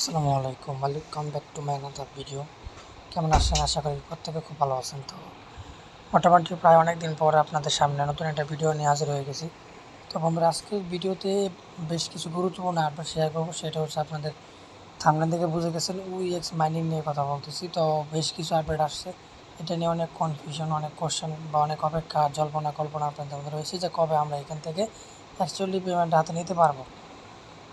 আসসালামু আলাইকুম, welcome back to my another video কেমন আছেন? আশা করি প্রত্যেকে খুব ভালো আছেন তো। মোটামুটি প্রায় অনেক দিন পরে আপনাদের সামনে নতুন একটা ভিডিও নিয়ে হাজির হয়ে গেছি। তো আমরা আজকের ভিডিওতে বেশ কিছু গুরুত্বপূর্ণ আপডেট শেয়ার করব। সেটা হচ্ছে আপনাদের থামলে থেকে বুঝে গেছেন উই এক্স মাইনিং নিয়ে কথা বলতেছি। তো বেশ কিছু আপডেট আসছে। এটা নিয়ে অনেক কনফিউশন অনেক কোশ্চেন বা অনেক অপেক্ষা জল্পনা কল্পনা আপনাদের মধ্যে রয়েছে যে কবে আমরা এখান থেকে অ্যাকচুয়ালি পেমেন্ট হাতে নিতে পারব।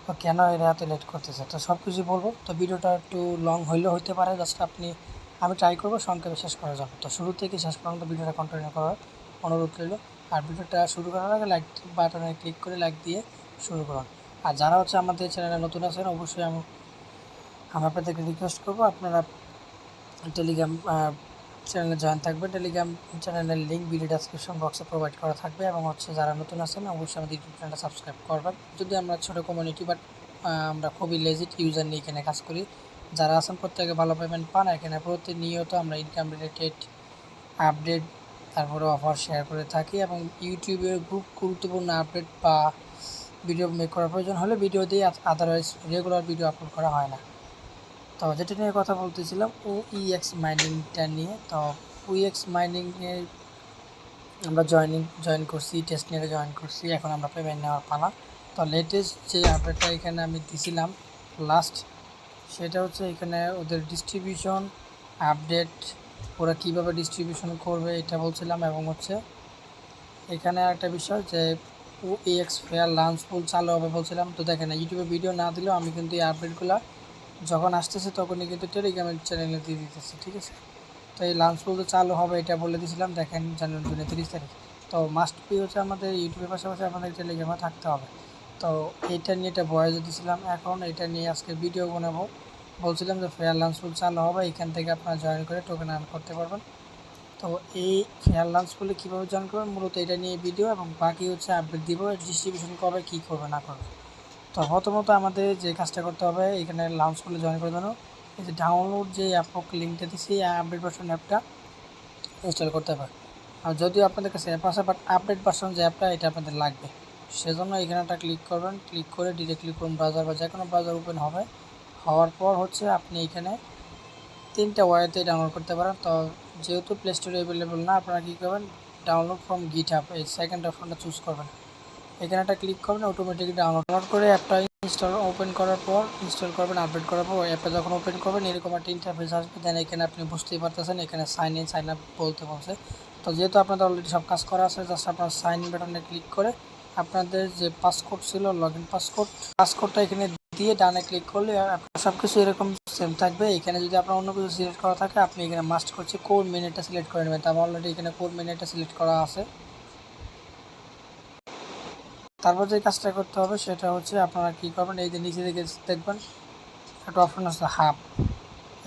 তো কেন এরা এত লেট করতেছে? তো সব কিছু বলব। তো ভিডিওটা একটু লং হইলেও হইতে পারে জাস্ট আপনি, আমি ট্রাই করব, সংক্ষেপে শেষ করার জন্য তো শুরু থেকে শেষ পর্যন্ত ভিডিওটা কন্টিনিউ করার অনুরোধ রইল। আর ভিডিওটা শুরু করার আগে লাইক বাটনে ক্লিক করে লাইক দিয়ে শুরু করুন। আর যারা হচ্ছে আমাদের চ্যানেলে নতুন আছেন, অবশ্যই আমি আমি আপনাদেরকে রিকোয়েস্ট করব, আপনারা টেলিগ্রাম চ্যানেলে জয়েন থাকবে টেলিগ্রাম চ্যানেলের লিঙ্ক ভিডিও ডেসক্রিপশন বক্সে প্রোভাইড করা থাকবে এবং হচ্ছে যারা নতুন আছেন অবশ্যই আমাদের ইউটিউব চ্যানেলটা সাবস্ক্রাইব করবেন। যদি আমরা ছোটো কমিউনিটি বাট আমরা খুবই লেজিট ইউজার নিয়ে এখানে কাজ করি, যারা আছেন প্রত্যেকে ভালো পেমেন্ট পান, এখানে প্রতিনিয়ত আমরা ইনকাম রিলেটেড আপডেট তারপরে অফার শেয়ার করে থাকি এবং ইউটিউবের খুব গুরুত্বপূর্ণ আপডেট বা ভিডিও মেক করার প্রয়োজন হলে ভিডিও দিয়ে আদারওয়াইজ রেগুলার ভিডিও আপলোড করা হয় না। তো যেটা নিয়ে কথা বলতেছিলাম ও ইএক্স মাইনিংটা নিয়ে। তো উইএক্স মাইনিংয়ে আমরা জয়েনিং জয়েন করছি টেস্ট নিয়ে জয়েন করছি। এখন আমরা পেমেন্ট নেওয়ার পালা। তো লেটেস্ট যে আপডেটটা এখানে আমি দিছিলাম লাস্ট সেটা হচ্ছে এখানে ওদের ডিস্ট্রিবিউশন আপডেট ওরা কীভাবে ডিস্ট্রিবিউশন করবে এটা বলছিলাম। এবং হচ্ছে এখানে একটা বিষয় যে ও এক্স ফেয়ার লাঞ্চ পুল চালু হবে বলছিলাম। তো দেখেন ইউটিউবে ভিডিও না দিলেও আমি কিন্তু এই আপডেটগুলো যখন আসতেছে তখনই কিন্তু টেলিগ্রামের চ্যানেলে দিয়ে দিতেছে, ঠিক আছে? তো এই লাঞ্চ বলতে চালু হবে, এটা বলে দিয়েছিলাম দেখেন জানুয়ারি জুনে তিরিশ তারিখ। তো মাস্ট পি হচ্ছে আমাদের ইউটিউবের পাশাপাশি আমাদের টেলিগ্রামে থাকতে হবে। তো এইটা নিয়ে এটা বয়স দিয়েছিলাম এখন এটা নিয়ে আজকে ভিডিও বানাবো। বলছিলাম যে ফেয়ার লাঞ্চ পুল চালু হবে, এখান থেকে আপনারা জয়েন করে টোকেন আর্ন করতে পারবেন। তো এই ফেয়ার লাঞ্চ পুলে কীভাবে জয়েন করবেন? মূলত এটা নিয়ে ভিডিও এবং বাকি হচ্ছে আপডেট দিব ডিস্ট্রিবিউশন কবে, কী করবে, না করবে। তো প্রথমত আমাদের যে কাজটা করতে হবে, এখানে লাঞ্চ পুলে জয়েন করার জন্য এই যে ডাউনলোড যে অ্যাপ লিঙ্কটা দিচ্ছি আপডেট ভার্সন অ্যাপটা ইনস্টল করতে হবে। আর যদিও আপনাদের কাছে অ্যাপ আছে বাট আপডেট ভার্সন যে অ্যাপটা এটা আপনাদের লাগবে। সেজন্য এখানে একটা ক্লিক করবেন। ক্লিক করে ডিরেক্টলি করুন ব্রাউজার বা যে কোনো ব্রাউজার ওপেন হবে। হওয়ার পর হচ্ছে আপনি এখানে তিনটা ওয়াইতে ডাউনলোড করতে পারেন। তো যেহেতু প্লে স্টোরে অ্যাভেলেবল না, আপনারা কী করবেন? ডাউনলোড ফ্রম গিট এই সেকেন্ড অপশনটা চুজ করবেন। এখানে একটা ক্লিক করবেন অটোমেটিক ডাউনলোড করে অ্যাপটা ইনস্টল ওপেন করার পর ইনস্টল করবেন আপডেট করার পর অ্যাপটা যখন ওপেন করবেন, এরকম একটা ইন্টারফেস আসবে। দেন এখানে আপনি বুঝতেই পারতেছেন, এখানে সাইন ইন সাইন আপ বলতে বলছে। তো যেহেতু আপনাদের অলরেডি সব কাজ করা আছে জাস্ট আপনার সাইন ইন বাটনে ক্লিক করে আপনাদের যে পাসকোড ছিল লগ ইন পাসকোড পাসকোডটা এখানে দিয়ে ডানে ক্লিক করলে সব কিছু এরকম সেম থাকবে। এখানে যদি আপনার অন্য কিছু সিলেক্ট করা থাকে, আপনি এখানে মাস্ট করছে কোড মিনিটটা সিলেক্ট করে নেবেন। তারপর অলরেডি এখানে কোড মিনিটটা সিলেক্ট করা আছে। তারপর যে কাজটা করতে হবে সেটা হচ্ছে আপনারা কী করবেন, এই যে নিচে দিকে দেখবেন, একটা অপশন আছে হাফ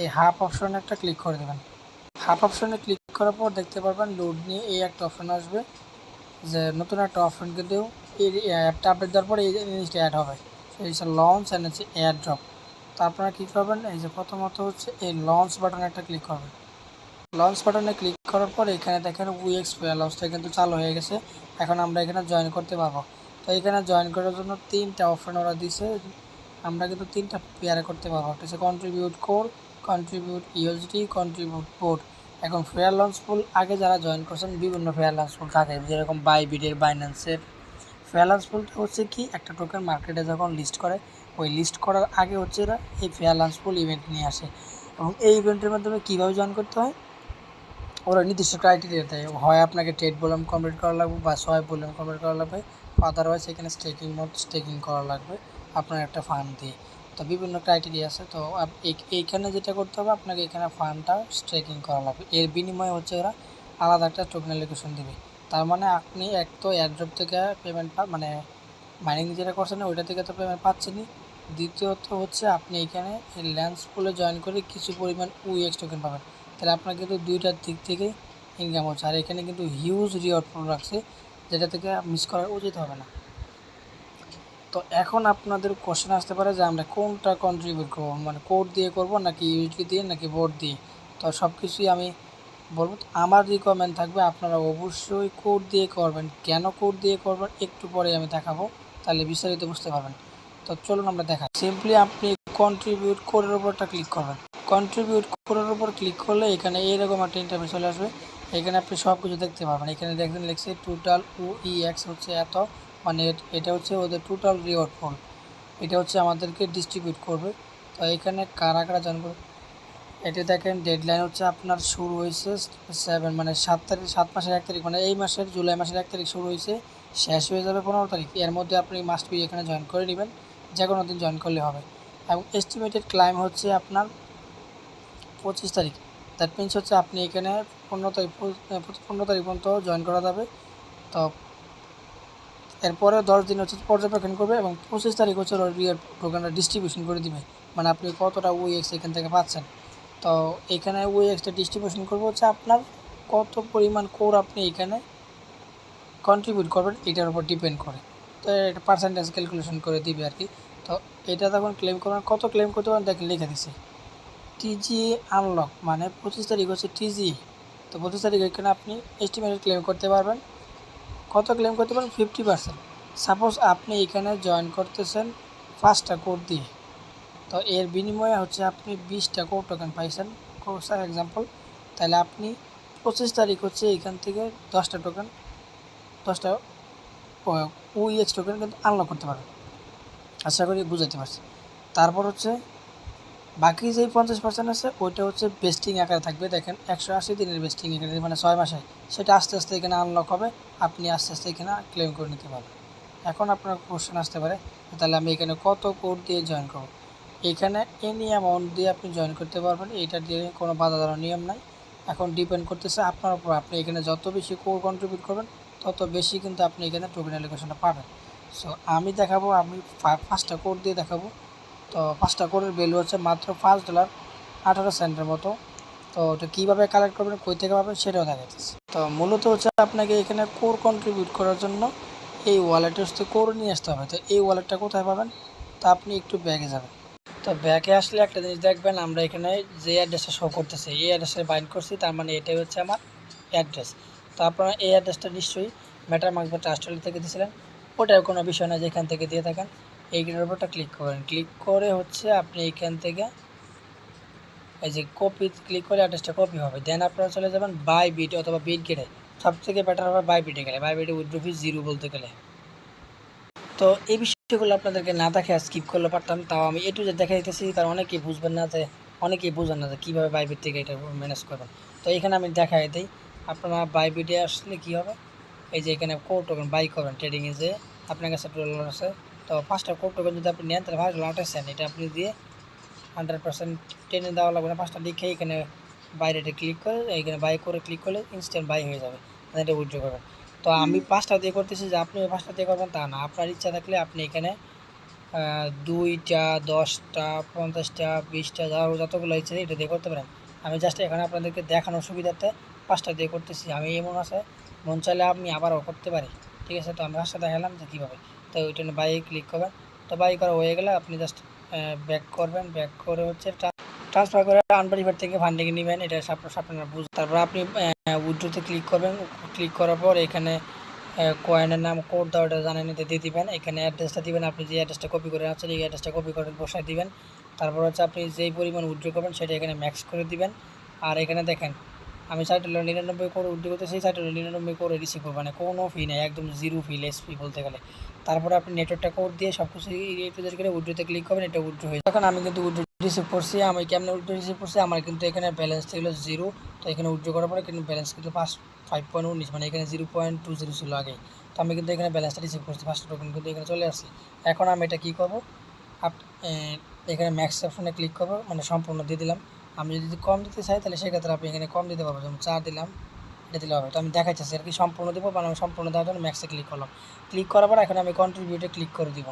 এই হাফ অপশনে একটা ক্লিক করে দেবেন। হাফ অপশনে ক্লিক করার পর দেখতে পারবেন লোড নিয়ে এই একটা অপশন আসবে, যে নতুন একটা অপশন কিন্তু এই অ্যাপটা আপডেট দেওয়ার পর এই জিনিসটা অ্যাড হবে। সেই হচ্ছে লঞ্চ অ্যান্ড হচ্ছে এয়ার ড্রপ তো আপনারা কী করবেন, এই যে প্রথমত হচ্ছে এই লঞ্চ বাটনে একটা ক্লিক করবেন। লঞ্চ বাটনে ক্লিক করার পর এখানে দেখেন উইএক্স লঞ্চটা কিন্তু চালু হয়ে গেছে। এখন আমরা এখানে জয়েন করতে পারব। তো এখানে জয়েন করার জন্য তিনটা অপশন ওরা দিছে। আমরা কিন্তু তিনটা পেয়ারে করতে পারব। একটা হচ্ছে contribute core contribute USD contribute port এখন ফেয়ার লঞ্চ পুল আগে যারা জয়েন করছেন, বিভিন্ন ফেয়ার লঞ্চ পুল থাকে। যেরকম বাইবিডের বাইন্যান্সের ফেয়ার লঞ্চ পুলটা হচ্ছে কি, একটা টোকেন মার্কেটে যখন লিস্ট করে, ওই লিস্ট করার আগে হচ্ছে এরা এই ফেয়ার লঞ্চ পুল ইভেন্ট নিয়ে আসে। এবং এই ইভেন্টের মাধ্যমে কীভাবে জয়েন করতে হয়? ওরা নির্দিষ্ট ক্রাইটেরিয়া দেয়। হয় আপনাকে টেট ভলিউম কমপ্লিট করা লাগবে বা ছয় ভলিউম কমপ্লিট করা লাগবে। আদারওয়াইজ এখানে স্টেকিং মোড স্টেকিং করা লাগবে আপনার একটা ফান্ড দিয়ে। তো বিভিন্ন ক্রাইটেরিয়া আছে, তো এইখানে যেটা করতে হবে, আপনাকে এখানে ফান্ডটা স্টেকিং করা লাগবে। এর বিনিময়ে হচ্ছে ওরা আলাদা একটা টোকেন লোকেশন দেবে। তার মানে আপনি এক তো এয়ারড্রপ থেকে পেমেন্ট পা মানে মাইনিং যেটা করছেন ওইটা থেকে তো পেমেন্ট পাচ্ছেনই। দ্বিতীয়ত হচ্ছে আপনি এখানে ল্যান্স পুলে জয়েন করে কিছু পরিমাণ উইএক্স টোকেন পাবেন। তাহলে আপনার কিন্তু দুইটার দিক থেকে ইনকাম হচ্ছে। আর এখানে কিন্তু হিউজ রিওয়ার্ড রাখছে। যেটা থেকে মিস করার উচিত হবে না। তো এখন আপনাদের কোশ্চেন আসতে পারে যে আমরা কোনটা কন্ট্রিবিউট করব? মানে কোড দিয়ে করব নাকি ইউজডি দিয়ে নাকি বোর্ড দিয়ে? তো সব কিছুই আমি বলব। আমার রিকমেন্ড থাকবে আপনারা অবশ্যই কোড দিয়ে করবেন। কেন কোড দিয়ে করবেন একটু পরে আমি দেখাবো। তাহলে বিস্তারিত বুঝতে পারবেন। তো চলুন আমরা দেখা সিম্পলি আপনি কন্ট্রিবিউট কোডের উপর একটা ক্লিক করবেন। কন্ট্রিবিউট কোডের উপর ক্লিক করলে এখানে এইরকম একটা ইন্টারভিউ চলে আসবে। এখানে আপনি সব কিছু দেখতে পারবেন। এখানে দেখবেন লিখছে টোটাল ও ই এক্স হচ্ছে এত মানে এট- এটা হচ্ছে ওদের টোটাল রিওয়ার্ড ফোন এটা হচ্ছে আমাদেরকে ডিস্ট্রিবিউট করবে। তো এখানে কারা কারা জয়েন করবে? এটা দেখেন ডেডলাইন হচ্ছে আপনার শুরু হয়েছে সেভেন মানে সাত তারিখ, সাত মাসের এক তারিখ মানে এই মাসের জুলাই মাসের এক তারিখ শুরু হয়েছে, শেষ হয়ে যাবে পনেরো তারিখ। এর মধ্যে আপনি মাস্ট বি এখানে জয়েন করে নেবেন যে কোনো দিন জয়েন করলে হবে। এবং এস্টিমেটেড ক্লাইম হচ্ছে আপনার পঁচিশ তারিখ। দ্যাট মিনস হচ্ছে আপনি এখানে পনেরো তারিখ পনেরো তারিখ পর্যন্ত জয়েন করা যাবে। তো এরপরে দশ দিন হচ্ছে পর্যবেক্ষণ করবে এবং পঁচিশ তারিখ হচ্ছে রিয়ার টোকেনটা ডিস্ট্রিবিউশন করে দিবে। মানে আপনি কতটা ওই এক্স এখান থেকে পাচ্ছেন। তো এখানে ওই এক্সটা ডিস্ট্রিবিউশন করব হচ্ছে আপনার কত পরিমাণ কোর আপনি এখানে কন্ট্রিবিউট করবেন, এটার উপর ডিপেন্ড করে। তো এটা পার্সেন্টেজ ক্যালকুলেশন করে দিবে আর কি। তো এটা তখন ক্লেম করবেন, কত ক্লেম করতে পারেন দেখেন, লিখে দিচ্ছে টিজি আনলক মানে পঁচিশ তারিখ হচ্ছে টিজি তো পঁচিশ তারিখ এখানে আপনি এস্টিমেটেড ক্লেম করতে পারবেন। কত ক্লেম করতে পারেন ফিফটি পার্সেন্ট সাপোজ আপনি এখানে জয়েন করতেছেন পাঁচটা কোড দিয়ে। তো এর বিনিময়ে হচ্ছে আপনি বিশটা কোড টোকেন পাইছেন। ফর এক্সাম্পল তাহলে আপনি পঁচিশ তারিখ হচ্ছে এখান থেকে দশটা টোকেন দশটা উইএক্স টোকেন কিন্তু আনলক করতে পারবেন। আশা করি বুঝাতে পারছি। তারপর হচ্ছে বাকি যেই পঞ্চাশ পার্সেন্ট আছে, ওইটা হচ্ছে বেস্টিং আকারে থাকবে। দেখেন, একশো আশি দিনের বেস্টিং এখানে মানে ছয় মাসে। সেটা আস্তে আস্তে এখানে আনলক হবে। আপনি আস্তে আস্তে এখানে ক্লেম করে নিতে পারবেন। এখন আপনার কোশ্চেন আসতে পারে তাহলে আমি এখানে কত কোড দিয়ে জয়েন করব? এখানে এনি অ্যামাউন্ট দিয়ে আপনি জয়েন করতে পারবেন। এটা দিয়ে কোনো বাধা ধরার নিয়ম নাই। এখন ডিপেন্ড করতেছে আপনার উপর। আপনি এখানে যত বেশি কোড কন্ট্রিবিউট করবেন, তত বেশি কিন্তু আপনি এখানে টোকেন অ্যালোকেশনটা পাবেন। সো আমি দেখাবো, আমি পাঁচটা কোড দিয়ে দেখাবো। তো পাঁচটা কোডের ভ্যালু হচ্ছে মাত্র পাঁচ ডলার আঠারো সেন্টের মতো। তো ওটা কীভাবে কালেক্ট করবেন, কই থেকে পাবেন সেটাও দেখাইতেছি। তো মূলত হচ্ছে আপনাকে এখানে কোর কন্ট্রিবিউট করার জন্য এই ওয়ালেটে হচ্ছে কোর নিয়ে আসতে হবে। তো এই ওয়ালেটটা কোথায় পাবেন? তা আপনি একটু ব্যাগে যাবেন। তো ব্যাগে আসলে একটা জিনিস দেখবেন, আমরা এখানে যে অ্যাড্রেসটা শো করতেছে, এই অ্যাড্রেসে বাইন্ড করছি, তার মানে এটাই হচ্ছে আমার অ্যাড্রেস তো আপনারা এই অ্যাড্রেসটা নিশ্চয়ই ম্যাটার মার্কস বা ট্রাস্টলি থেকে দিয়েছিলেন। ওটার কোনো বিষয় না যেখান থেকে দিয়ে থাকেন। এইগুলোর উপরটা ক্লিক করেন। ক্লিক করে হচ্ছে আপনি এইখান থেকে এই যে কপি ক্লিক করে অ্যাড্রেসটা কপি হবে। দেন আপনারা চলে যাবেন বাই বিট অথবা বিট গেটে সব থেকে বেটার হবে বাই বিটে গেলে। বাই বিটে উইথড্র ফিস জিরো বলতে গেলে। তো এই বিষয়গুলো আপনাদেরকে না দেখে স্কিপ করলে পারতাম, তাও আমি এটু যে দেখা দিতেছি, কারণ অনেকেই বুঝবেন না যে, অনেকেই বুঝবেন না যে কীভাবে বাইবিট থেকে এটা ম্যানেজ করবেন। তো এখানে আমি দেখাই দিই। আপনারা বাইবিটে আসলে কী হবে? এই যে এখানে কোড টোকেন বাই করবেন ট্রেডিংয়ে যে আপনার কাছে ডলার আছে তো পাঁচটা কোড টোকেন যদি আপনি নেন তাহলে পাঁচ ডলার আঠাশ এটা আপনি দিয়ে হান্ড্রেড পার্সেন্ট টেনে দেওয়া লাগবে না। পাঁচটা লিখে এখানে বাইরেটা ক্লিক করে এইখানে বাই করে ক্লিক করলে ইনস্ট্যান্ট বাই হয়ে যাবে। এটা উইথড্র করবেন। তো আমি পাঁচটা দিয়ে করতেছি যে আপনি পাঁচটা দিয়ে করবেন তা না। আপনার ইচ্ছা থাকলে আপনি এখানে দুইটা দশটা পঞ্চাশটা বিশটা যা যতগুলো ইচ্ছে এটা দিয়ে করতে পারেন। আমি জাস্ট এখানে আপনাদেরকে দেখানোর সুবিধাতে পাঁচটা দিয়ে করতেছি। আমি এমন আছে মন চাইলে আপনি আবারও করতে পারি। ঠিক আছে? তো আমি পাঁচটা দেখালাম যে কীভাবে। তো ওইটা বাইয়ে ক্লিক করবেন। তো বাই করা হয়ে গেলে আপনি জাস্ট ব্যাক করবেন। ব্যাক করে হচ্ছে ট্রান্সফার করে আনভেরিফাইড থেকে ফান্ডিং নেবেন। এটা আপনার বুঝ, তারপর আপনি উইড্রোতে ক্লিক করবেন। ক্লিক করার পর এখানে কয়েনের নাম কোড দেওয়া, ওটা জানেন এটা দিয়ে দিবেন। এখানে অ্যাড্রেসটা দিবেন। আপনি যে অ্যাড্রেসটা কপি করে আছেন, এই অ্যাড্রেসটা কপি করে বসায় দিবেন। তারপর হচ্ছে আপনি যেই পরিমাণ উইড্রো করবেন, সেটা এখানে ম্যাক্স করে দিবেন। আর এখানে দেখেন আমি ষাট নিরানব্বই করে উইড্রো করতে সেই ষাট নিরানব্বই করে রিসিভ করব মানে কোনো ফি নেই, একদম জিরো ফি লেস ফি বলতে গেলে। তারপরে আপনি নেটওয়ার্কটা কোড দিয়ে সব কিছু করে উইড্রোতে ক্লিক করবেন, এটা উইড্রো হয়ে তখন আমি কিন্তু উইড্রো রিসিভ করছি, আমি কেমন উইড্রো রিসিভ করছি, আমার কিন্তু এখানে ব্যালেন্স ছিল জিরো তো এখানে উইড্রো করার পরে কিন্তু ব্যালেন্স কিন্তু পাঁচ ফাইভ পয়েন্ট উনিশ মানে এখানে জিরো পয়েন্ট টু জিরো ছিল আগে তো আমি কিন্তু এখানে ব্যালেন্সটা রিসিভ করছি ফার্স্ট টোকেন কিন্তু এখানে চলে আসছি। এখন আমি এটা কী করব, আপ এখানে ম্যাক্স অপশনে ক্লিক করব মানে সম্পূর্ণ দিয়ে দিলাম। আমি যদি কম দিতে চাই, তাহলে সেক্ষেত্রে আপনি এখানে কম দিতে পারবেন। যেমন চার দিলাম, এটা দিলে হবে। তো আমি দেখাচ্ছি আর কি সম্পূর্ণ দেবো মানে আমি সম্পূর্ণ দেওয়ার জন্য ম্যাক্সে ক্লিক করলাম। ক্লিক করার পর এখন আমি কন্ট্রিবিউটে ক্লিক করে দিব।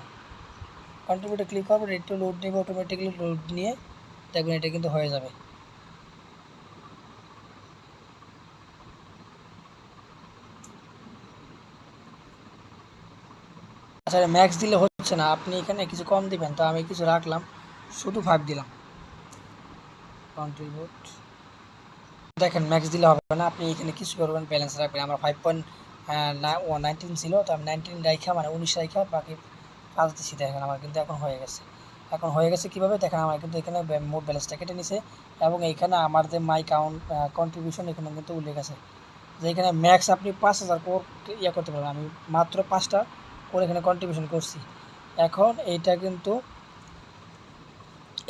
কন্ট্রিবিউটে ক্লিক করার পর একটু লোড নেবে অটোমেটিকলি লোড নিয়ে দেখবেন এটা কিন্তু হয়ে যাবে। আচ্ছা ম্যাক্স দিলে হচ্ছে না। আপনি এখানে কিছু কম দিবেন, তো আমি কিছু রাখলাম, শুধু ফাইভ দিলাম। কন্ট্রিবিউট দেখেন ম্যাক্স দিলে হবে না। আপনি এখানে কিছু করবেন ব্যালেন্স রাখবেন। আমার ফাইভ পয়েন্ট নাইনটিন ছিল, তো আমি নাইনটিন রাইখা মানে উনিশ রাইখা, বাকি পাঁচ দিচ্ছি দেখেন, আমার কিন্তু এখন হয়ে গেছে। এখন হয়ে গেছে কীভাবে? দেখেন, আমার কিন্তু এখানে মোট ব্যালেন্সটা কেটে নিছে এবং এইখানে আমার যে মাই কাউন্ট কন্ট্রিবিউশন এখানে কিন্তু উল্লেখ আছে। যে এখানে ম্যাক্স আপনি পাঁচ হাজার কোর ইয়ে করতে পারবেন। আমি মাত্র পাঁচটা করে এখানে কন্ট্রিবিউশন করছি। এখন এইটা কিন্তু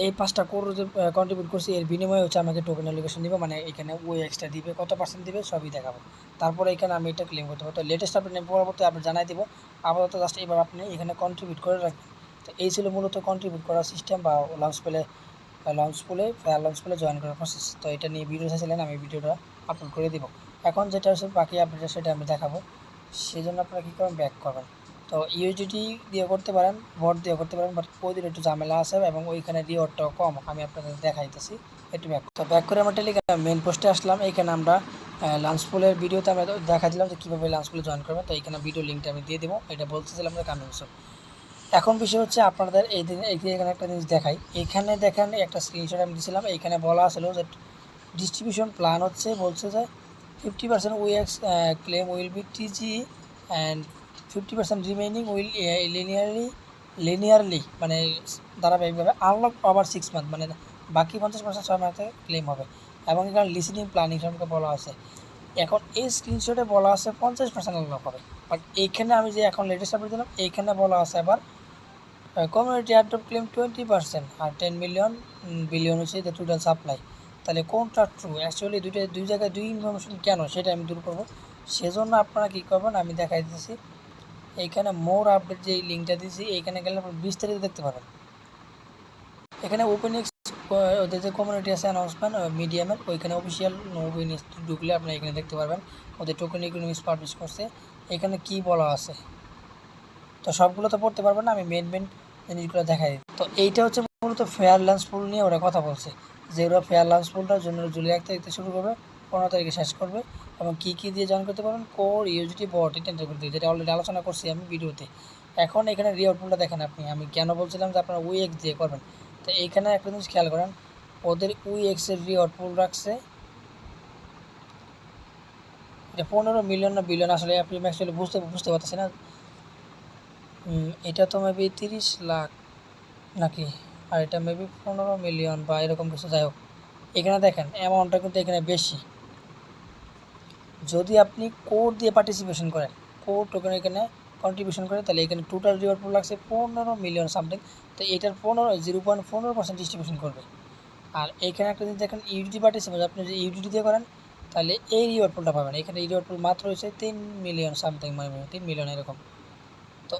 এই পাঁচটা কোর যে কন্ট্রিবিউট করছি, এর বিনিময়ে হচ্ছে আমাকে টোকেন অ্যালিগেশন দিবে মানে এখানে ওই এক্সট্রা দিবে, কত পার্সেন্ট দিবে, সবই দেখাবো। তারপরে এখানে আমি এটা ক্লেম করতে পারব। তো লেটেস্ট আপডেট পরবর্তী আপনি জানাই দিব। আপাতত জাস্ট এবার আপনি এখানে কন্ট্রিবিউট করে রাখবেন। তো এই ছিল মূলত কন্ট্রিবিউট করার সিস্টেম বা লঞ্চ পেলে লঞ্চ পুলে ফায়ার লঞ্চ পুলে জয়েন করার প্রসেস তো এটা নিয়ে ভিডিও চাইছিলেন, আমি ভিডিওটা আপলোড করে দিব। এখন যেটা হচ্ছে বাকি আপডেট সেটা আমি দেখাবো। সেই জন্য আপনারা কী করবেন ব্যাক করবেন। তো ইউজিটি দিয়ে করতে পারেন বট দিয়ে করতে পারেন বাট ওদের একটু ঝামেলা আছে এবং ওইখানে রিওয়ার্ডটাও কম। আমি আপনাদের দেখাইতেছি, একটু ব্যাক তো ব্যাক করে আমরা টেলিগ্রাম মেন পোস্টে আসলাম, এইখানে আমরা লাঞ্চ পুলের ভিডিওতে আমরা দেখা দিলাম যে কীভাবে লাঞ্চ পুলে জয়েন করবেন। তো এইখানে ভিডিও লিঙ্কটা আমি দিয়ে দেবো, এটা বলতেছিলাম যে কামিং এখন বিষয় হচ্ছে আপনাদের এই দিন এখানে একটা জিনিস দেখাই। এখানে দেখেন, একটা স্ক্রিনশট আমি দিয়েছিলাম এইখানে বলা আছিল যে ডিস্ট্রিবিউশন প্ল্যান হচ্ছে, বলছে যে fifty percent উইএক্স claim will be TG and fifty percent remaining will linearly linearly মানে ধারাবাহিকভাবে আনলক ওভার সিক্স মান্থ মানে বাকি পঞ্চাশ পার্সেন্ট ছয় মাসে ক্লেম হবে। এবং এখানে লিসেনিং প্ল্যানিং সম্পর্কে বলা আছে। এখন এই স্ক্রিনশটে বলা আছে পঞ্চাশ পার্সেন্ট আনলক হবে। বাট এইখানে আমি যে এখন লেটেস্ট আপডেট দিলাম, এইখানে বলা আছে আবার কমিউনিটি অ্যাডপ ক্লেম টোয়েন্টি পার্সেন্ট আর টেন মিলিয়ন বিলিয়ন হচ্ছে দ্য টোটাল সাপ্লাই তাহলে কোনটা ট্রু অ্যাকচুয়ালি দুইটা দুই জায়গায় দুই ইনফরমেশন কেন? সেটা আমি দূর করব। সেজন্য আপনারা কী করবেন, আমি দেখাই দিতেছি। এইখানে মোর আপডেট যে লিঙ্কটা দিয়েছি, এইখানে গেলে আপনার বিস্তারিত দেখতে পাবেন। এখানে ওপেন এক্স ওদের যে কমিউনিটি আছে অ্যানাউন্সমেন্ট মিডিয়ামের ওইখানে অফিসিয়াল ওপেন ঢুকলে আপনি এখানে দেখতে পারবেন। ওদের টোকেন ইকোনমিক্স পাবলিশ করছে। এখানে কি বলা আছে? তো সবগুলো তো পড়তে পারবেন না, আমি মেন মেন জিনিসগুলো দেখাই তো এইটা হচ্ছে মূলত ফেয়ার লাঞ্চ পুল নিয়ে ওরা কথা বলছে। যে ওরা ফেয়ার লাঞ্চ পুলটার জন্য জুলাই এক তারিখ শুরু করবে পনেরো তারিখে শেষ করবে এবং কী কী দিয়ে জয়েন করতে পারবেন? কোর ইউজিটি বট ইন্টারভিউ করতে যেটা অলরেডি আলোচনা করছি আমি ভিডিওতে। এখন এখানে রিওয়ার্ড পুলটা দেখেন আপনি। আমি কেন বলছিলাম যে আপনারা উই এক্স দিয়ে করবেন? তো এইখানে একটা জিনিস খেয়াল করেন, ওদের উই এক্সের রিওয়ার্ড পুল রাখছে এটা পনেরো মিলিয়ন না বিলিয়ন আসলে আপনি অ্যাকচুয়ালি বুঝতে বুঝতে পারতেছি না। এটা তো মেবি তিরিশ লাখ নাকি? আর এটা মেবি পনেরো মিলিয়ন বা এরকম কিছু, যাই হোক। এখানে দেখেন অ্যামাউন্টটা কিন্তু এখানে বেশি। যদি আপনি কোড দিয়ে পার্টিসিপেশন করেন কোড টোকেন এখানে কন্ট্রিবিউশন করে, তাহলে এখানে টোটাল রিওয়ার্ড পুল লাগছে পনেরো মিলিয়ন সামথিং তো এটার পনেরো জিরো পয়েন্ট পনেরো পার্সেন্ট ডিস্ট্রিবিউশন করবে। আর এখানে একটা জিনিস দেখেন ইউডিটি পার্টিসিপেশন আপনি যদি ইউডিটি দিয়ে করেন, তাহলে এই রিওয়ার্ড পুলটা পাবেন। এখানে রিওয়ার্ড পুল মাত্র হচ্ছে তিন মিলিয়ন সামথিং মানে তিন মিলিয়ন এরকম। তো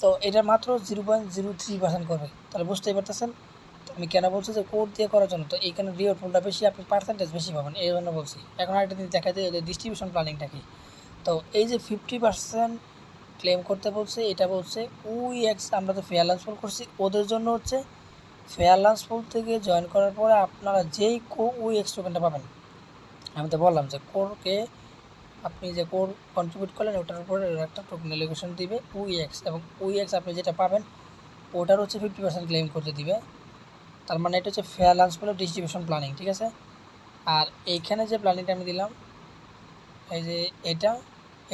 তো এটা মাত্র zero point zero three percent করবে। তাহলে বুঝতেই পারতেছেন? আমি কেন বলছি যে কোড দিয়ে করার জন্য? তো এইখানে রিওয়ার্ড পুলটা বেশি, আপনি পার্সেন্টেজ বেশি পাবেন, এই জন্য বলছি। এখন আরেকটা জিনিস দেখা যায় ডিস্ট্রিবিউশন প্ল্যানিংটা কি? তো এই যে ফিফটি পার্সেন্ট ক্লেম করতে বলছে, এটা বলছে উই এক্স আমরা তো ফেয়ার লাঞ্চ পুল করছি, ওদের জন্য হচ্ছে ফেয়ার লাঞ্চ পুল থেকে জয়েন করার পরে আপনারা যেই কো উই এক্স টোকেনটা পাবেন। আমি তো বললাম যে কোরকে আপনি যে কোর কন্ট্রিবিউট করলেন, ওটার উপরে একটা টোকেন এলিগেশন দিবে উই এক্স এবং উই এক্স আপনি যেটা পাবেন, ওটার হচ্ছে ফিফটি পার্সেন্ট ক্লেম করতে দিবে। তার মানে এটা হচ্ছে ফেয়ার লাঞ্চ পুলের ডিস্ট্রিবিউশন প্ল্যানিং ঠিক আছে? আর এইখানে যে প্ল্যানিংটা আমি দিলাম, এই যে এটা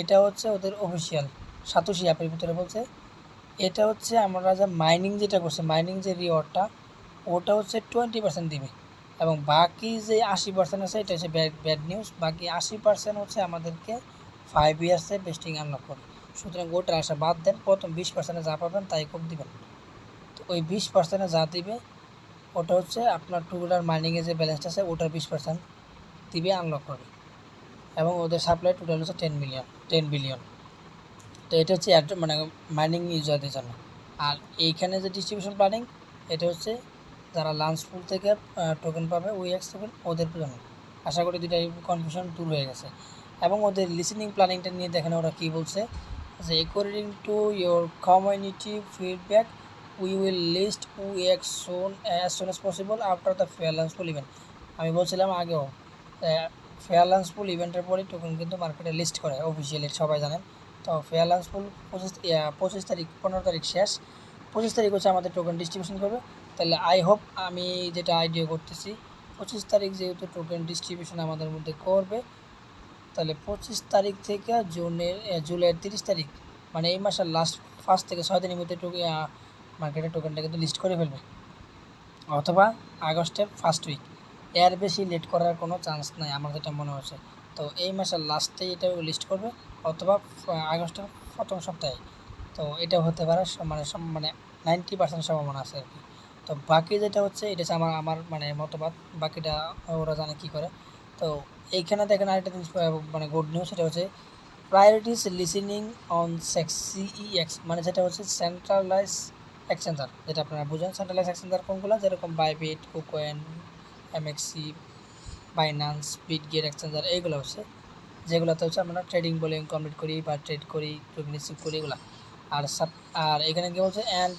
এটা হচ্ছে ওদের অফিসিয়াল সাতোশি অ্যাপের ভিতরে বলছে। এটা হচ্ছে আমরা যে মাইনিং যেটা করছে মাইনিং যে রিওয়ার্ডটা ওটা হচ্ছে টোয়েন্টি পার্সেন্ট দিবে। এবং বাকি যে আশি পার্সেন্ট আছে, এটা হচ্ছে ব্যাড ব্যাড নিউজ বাকি আশি পার্সেন্ট হচ্ছে আমাদেরকে ফাইভ ইয়ার্সে বেস্টিং আনলক করবে। সুতরাং ওটার আশা বাদ দেন, প্রথম বিশ পার্সেন্টে যা পাবেন তাই খুব দিবেন। তো ওই বিশ পার্সেন্টে যা দিবে ওটা হচ্ছে আপনার টু হুইলার মাইনিংয়ে যে ব্যালেন্সটা আছে, ওটার বিশ পার্সেন্ট দিবে আনলক করবে। এবং ওদের সাপ্লাই টোটাল হচ্ছে টেন মিলিয়ন টেন বিলিয়ন তো এটা হচ্ছে মানে মাইনিং ইউজারদের জন্য। আর এইখানে যে ডিস্ট্রিবিউশন প্ল্যানিং এটা হচ্ছে যারা লাঞ্চ পুল থেকে টোকেন পাবে ওই এক্স টোকেন ওদের জন্য। আশা করি দুইটা কনফিউশন দূর হয়ে গেছে। এবং ওদের লিসেনিং প্ল্যানিংটা নিয়ে দেখেন ওরা কী বলছে, যে according to your community feedback we will list we x soon as soon as possible after the fair launch pool event আমি বলছিলাম আগেও ফেয়ার লাঞ্চ পুল ইভেন্টের পরে টোকেন কিন্তু মার্কেটে লিস্ট করে অফিসিয়ালি সবাই জানেন। তো ফেয়ার লাঞ্চ পুল পঁচিশ পঁচিশ তারিখ, পনেরো তারিখ শেষ। পঁচিশ তারিখ হচ্ছে আমাদের টোকেন ডিস্ট্রিবিউশন করবে। তাহলে আই হোপ আমি যেটা আইডিয়া করতেছি, পঁচিশ তারিখ যেহেতু টোকেন ডিস্ট্রিবিউশন আমাদের মধ্যে করবে, তাহলে পঁচিশ তারিখ থেকে জুনের জুলাইয়ের তিরিশ তারিখ মানে এই মাসের লাস্ট ফার্স্ট থেকে ছয় দিনের মধ্যে টোকেন মার্কেটে টোকেনটা কিন্তু লিস্ট করে ফেলবে। অথবা আগস্টের ফার্স্ট উইক এর বেশি লেট করার কোনো চান্স নাই আমার যেটা মনে হচ্ছে। তো এই মাসের লাস্টেই এটা লিস্ট করবে, অথবা আগস্টের প্রথম সপ্তাহে। তো এটা হতে পারে মানে মানে নাইনটি পার্সেন্ট সম্ভাবনা আছে আর কি তো বাকি যেটা হচ্ছে, এটা আমার আমার মানে মতবাদ। বাকিটা ওরা জানে কী করে। তো এইখানে দেখেন আরেকটা জিনিস মানে গুড নিউজ সেটা হচ্ছে priorities listing on CEX CEX মানে যেটা হচ্ছে সেন্ট্রালাইজ এক্সচেঞ্জার যেটা আপনারা বুঝেন সেন্ট্রালাইজ এক্সচেঞ্জার কোনগুলো? যেরকম Bybit KuCoin MEXC Binance Bitget exchanger এইগুলো হচ্ছে। যেগুলোতে হচ্ছে আমরা ট্রেডিং বোলিং কমপ্লিট করি বা ট্রেড করি রিসিভ করি, এগুলো। আর সাপ আর এখানে কী বলছে? And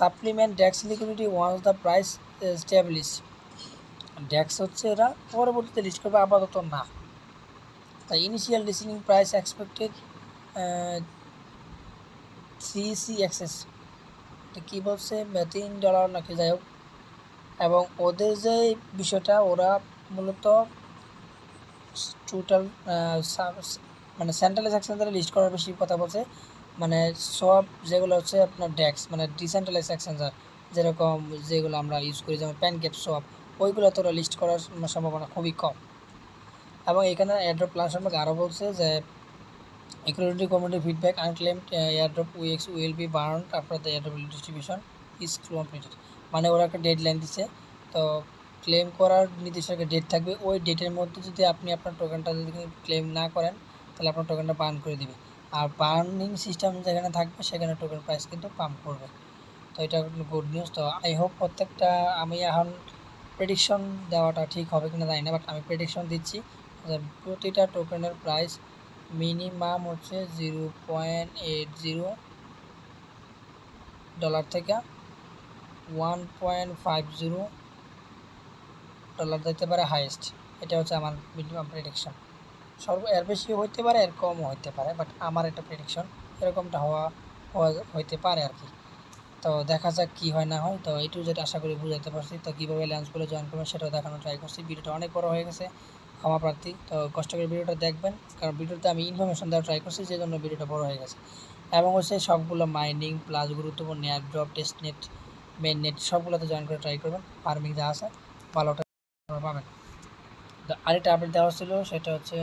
supplement DEX liquidity once the price establish DEX হচ্ছে এরা পরবর্তীতে লিস্ট করবে, আপাতত না। তাই initial listing price expected CC access কী বলছে তিন ডলার নাকি, যাই হোক। এবং ওদের যে বিষয়টা, ওরা মূলত টোটাল মানে সেন্ট্রালাইজ এক্সচেঞ্জারে লিস্ট করার বেশি কথা বলছে। মানে সব যেগুলো হচ্ছে আপনার ডেক্স মানে ডিসেন্ট্রালাইজ এক্সচেঞ্জার যেরকম যেগুলো আমরা ইউজ করি, যেমন প্যান প্যানকেপ সব ওইগুলো তো ওরা লিস্ট করার সম্ভাবনা খুবই কম। এবং এখানে এয়ারড্রপ প্ল্যান সম্পর্কে আরও বলছে যে According to community feedback, unclaimed uh, airdrop UX will be burned after the airdrop distribution is completed. মানে ওরা একটা ডেডলাইন দিছে। তো ক্লেম করার নির্দিষ্ট একটা ডেট থাকবে। ওই ডেটের মধ্যে যদি আপনি আপনার টোকেনটা যদি ক্লেম না করেন তাহলে আপনার টোকেনটা বার্ন করে দিবে। আর বার্নিং সিস্টেম যেখানে থাকবে সেখানে টোকেন প্রাইস কিন্তু পাম্প করবে। তো এটা গুড নিউজ তো আই হোপ প্রত্যেকটা আমি এখন প্রেডিকশন দেওয়াটা ঠিক হবে কিনা জানি না বাট আমি প্রেডিকশন দিচ্ছি প্রতিটা টোকেনের প্রাইস মিনিমাম হচ্ছে zero point eight zero dollar থেকে one point five zero dollar দিতে পারে হাইয়েস্ট এটা হচ্ছে আমার মিনিমাম প্রেডিকশন সর্ব, এর বেশি হইতে পারে, এর কমও হইতে পারে বাট আমার একটা প্রেডিকশন এরকমটা হওয়া হইতে পারে আর কি। তো দেখা যাক কী হয় না হয়। তো এইটু যেটা আশা করি বুঝাতে পারছি। তো কীভাবে ল্যান্সগুলো জয়েন করবেন সেটাও দেখানোর ট্রাই করছি। ভিডিওটা অনেক বড় হয়ে গেছে। ক্ষমা প্রার্থী তো কষ্ট করে ভিডিওটা দেখবেন, কারণ ভিডিওতে আমি ইনফরমেশন দেওয়ার ট্রাই করছি সেই জন্য ভিডিওটা বড় হয়ে গেছে। এবং হচ্ছে সবগুলো মাইনিং প্লাস গুরুত্বপূর্ণ airdrop test net main net সবগুলোতে জয়েন করে ট্রাই করবেন। ফার্মিং যা আছে ভালোটা পাবেন। তো আরেকটা আপডেট দেওয়া ছিল সেটা হচ্ছে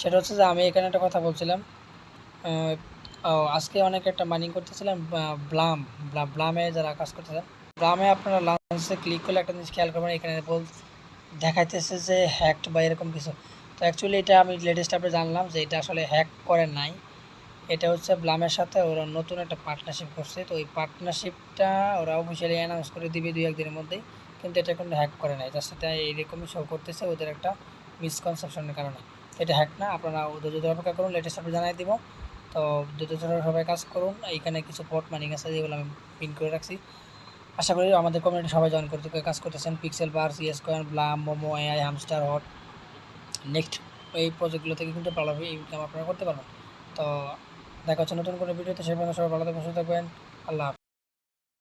সেটা হচ্ছে যে আমি এখানে একটা কথা বলছিলাম আজকে অনেক একটা মাইনিং করতেছিলাম ব্লাম, ব্লা- ব্লামে যারা কাজ করতেছেন ব্লামে আপনারা লাঞ্চে ক্লিক করলে একটা জিনিস খেয়াল করবেন, এখানে বল, দেখাইতেছে যে হ্যাকড বা এরকম কিছু। তো অ্যাকচুয়ালি এটা আমি লেটেস্ট আপডেট জানলাম যে এটা আসলে হ্যাক করে নাই। এটা হচ্ছে ব্লামের সাথে ওরা নতুন একটা পার্টনারশিপ করছে। তো ওই পার্টনারশিপটা ওরা অফিসিয়ালি অ্যানাউন্স করে দিবে দুই, একদিনের মধ্যেই। কিন্তু এটা কিন্তু হ্যাক করে নাই। জাস্ট এটা এইরকমই শো করতেছে ওদের একটা মিসকনসেপশনের কারণে। এটা হ্যাক না, আপনারা ওদের যদি অপেক্ষা করুন লেটেস্ট আপডেট জানাই দিব। তো দ্রুত সবাই কাজ করুন। এইখানে কিছু পট মাইনিং আছে যেগুলো আমি পিন করে রাখছি। আশা করি আমাদের কমিউনিটি সবাই জয়েন করতে কাজ করতেছেন। Pixel bar CS coin Blum Momo AI Hamster Hot next এই প্রজেক্টগুলো থেকে কিন্তু ভালোভাবে ইনকাম আপনারা করতে পারবেন। তো দেখা হচ্ছে নতুন কোনো ভিডিওতে সে পর্যন্ত সবাই ভালো থাকবেন, সুস্থ থাকবেন। আল্লাহ